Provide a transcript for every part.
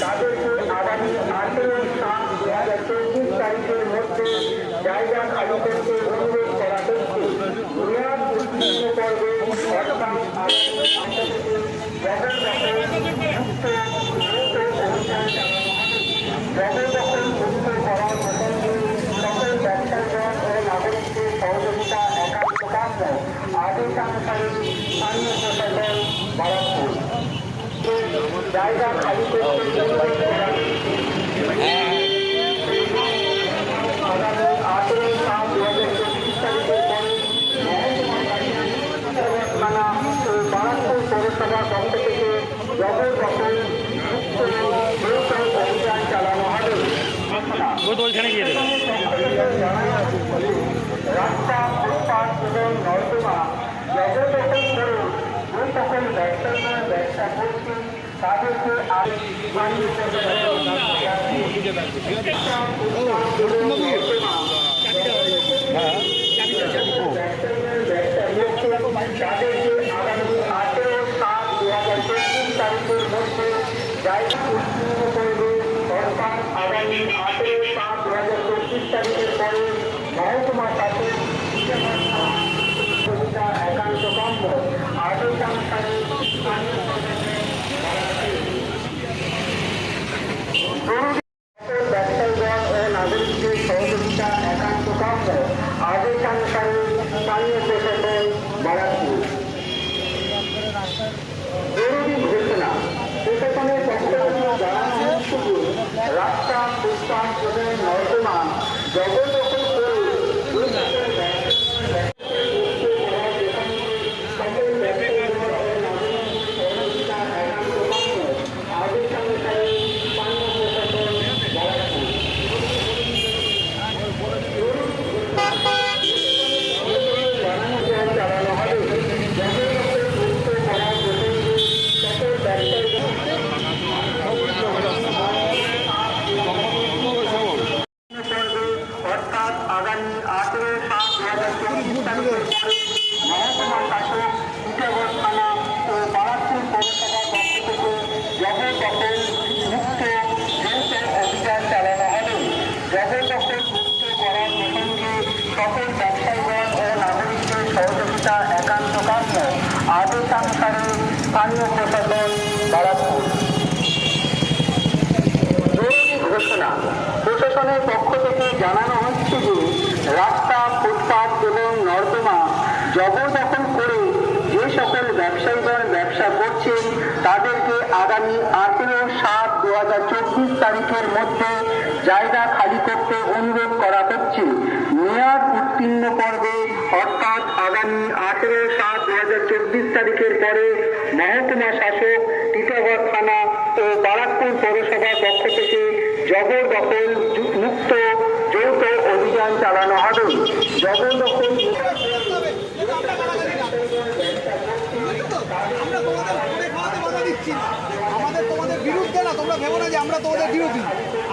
তাদেরকে আগামী আঠেরো সাত দু হাজার চব্বিশ তারিখের মধ্যে জায়গা খালি করতে অনুরোধ করা হচ্ছে মেয়াদ উত্তীর্ণ পর্বে অর্থাৎ আগামী জগৎ মুক্ত দ্রুত অভিযান জগদখল মুক্ত করার প্রসঙ্গে সকল ব্যবসায়ীগণ ও নাগরিকদের সহযোগিতা একান্ত কাম্য আদেশানুসারে স্থানীয় প্রশাসন বারাকপুর জায়গা খালি করতে অনুরোধ করা আগামী আঠেরো সাত দু হাজার চব্বিশ তারিখের পরে থানা ও বারাকপুর পৌরসভা পক্ষ থেকে জবরদখল মুক্ত দ্রুত অভিযান চালানো হবে বোতল ছেড়ে গিয়ে দেবে রাস্তা ফুটপাত এবং নর্দমা জবরদখল করে যে ব্যবসায়ীরা ব্যবসা করছে তাদেরকে আরও তাদেরকে আগামী আঠেরো সাত দু হাজার চব্বিশ তারিখের মধ্যে জায়গা উত্তীর্ণ করবে অর্থাৎ আগামী আঠেরো সাত দু হাজার চব্বিশ তারিখের পরে মহকুমা শাসক সুবিধা একান্ত কাম্য আদেশানুসারে স্থানীয় ব্যবসায়ীগণ ও নাগরিকদের সহযোগিতা একান্ত কাম্য আদেশানুসারে স্থানীয় প্রশাসন বারাকপুর জরুরি ঘোষণা প্রশাসনের পক্ষ থেকে জানানো রাস্তা ফুটপাত এবং নর্দমা জবরদখল করে যে সকল সকল ব্যবসায়ীগণ ও নাগরিকদের সহযোগিতা একান্ত কাম্য আদেশানুসারে স্থানীয় প্রশাসন বারাকপুর চালানো হবে জবরদখল মুক্ত করার প্রসঙ্গে সকল ব্যবসায়ীগণ অর্থাৎ আগামী আঠেরো সাত দু হাজার চব্বিশ তারিখের পরে মহকুমা শাসক ইটাগড় থানা ও বারাকপুর পৌরসভা পক্ষ থেকে জবরদখল মুক্ত দ্রুত অভিযান চালানো হবে জবরদখল মুক্ত করার প্রসঙ্গে সকল ব্যবসায়ীগণ ও নাগরিকদের সহযোগিতা একান্ত কাম্য আদেশানুসারে স্থানীয় এবং নর্দমা করে যে সকল ব্যবসায়ীগণ ব্যবসা করছেন, তাদেরকে আগামী আঠেরো সাত দু চব্বিশ তারিখের মধ্যে জায়গা খালি করতে অনুরোধ করা হচ্ছে। মেয়াদ উত্তীর্ণ পর্বে অর্থাৎ আগামী আঠেরো সাত দু হাজার চব্বিশ তারিখের পরে মহকুমা শাসক টিটাগড় থানা ও বারাকপুর পৌরসভার পক্ষ থেকে জবরদখল মুক্ত যৌথ অভিযান চালানো হবে। জবরদখল। আমাদের তোমাদের বিরুদ্ধে না, তোমরা ভেবো না যে আমরা তোমাদের বিরোধী।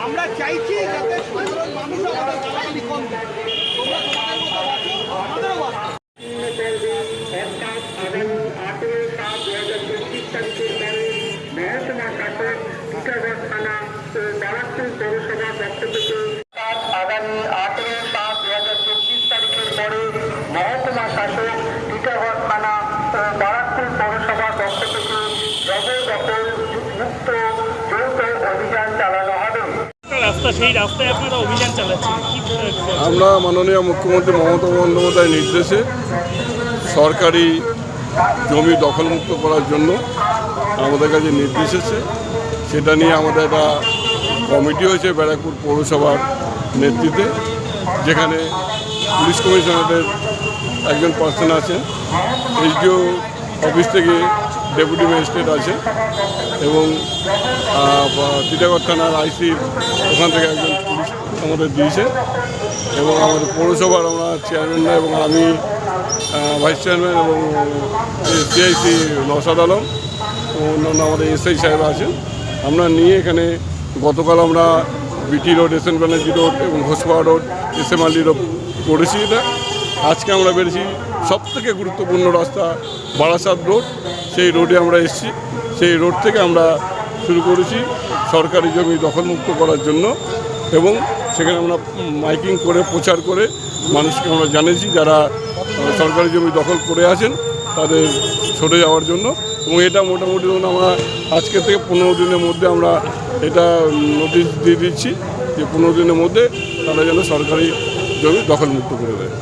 আমরা চাইছি যাতে সাধারণ মানুষ আমাদের কম তোমাদের মতো বাঁচো আমাদেরও বাঁচো অর্থাৎ আগামী আঠেরো সাত দু তারিখের পরে মহকুমা শাসক টিটাগড় থানা ও বারাকপুর পক্ষ থেকে আগামী আঠেরো সাত দু হাজার চব্বিশ তারিখের পরে মহকুমা শাসক টিটাগড় থানা ও বারাকপুর পৌরসভা পক্ষ থেকে জবরদখল মুক্ত যৌথ অভিযান চালানো হবে অভিযান চালাচ্ছেন আমরা মাননীয় মুখ্যমন্ত্রী মমতা বন্দ্যোপাধ্যায়ের নির্দেশে সরকারি জমি দখলমুক্ত করার জন্য আমাদের কাছে নির্দেশ এসেছে। সেটা নিয়ে আমাদের একটা কমিটি হয়েছে ব্যারাকপুর পৌরসভার নেতৃত্বে, যেখানে পুলিশ কমিশনারের একজন পার্সন আছেন। এইচডিও অফিস থেকে ডেপুটি ম্যাজিস্ট্রেট আছে এবং টিটাগড় থানার আইসি ওখান থেকে একজন পুলিশ আমাদের দিয়েছে এবং আমাদের পৌরসভার আমরা চেয়ারম্যানরা এবং আমি ভাইস চেয়ারম্যান এবং সিআইসি নসাদ আলম অন্যান্য আমাদের এসআই সাহেব আছেন। আমরা নিয়ে এখানে গতকাল আমরা BT road S N Banerjee road এবং Ghoshpara road S M Ali road করেছি এটা। আজকে আমরা বেরিয়েছি সব থেকে গুরুত্বপূর্ণ রাস্তা বারাসাত রোড। সেই রোডে আমরা এসেছি। সেই রোড থেকে আমরা শুরু করেছি সরকারি জমি দখলমুক্ত করার জন্য এবং সেখানে আমরা মাইকিং করে, প্রচার করে মানুষকে আমরা জানিয়েছি যারা সরকারি জমি দখল করে আছেন, তাদের সরে যাওয়ার জন্য। এবং এটা মোটামুটি ধরুন আমরা আজকে থেকে পনেরো দিনের মধ্যে আমরা এটা নোটিশ দিয়ে দিচ্ছি যে পনেরো দিনের মধ্যে তারা যেন সরকারি জমি দখলমুক্ত করে দেয়।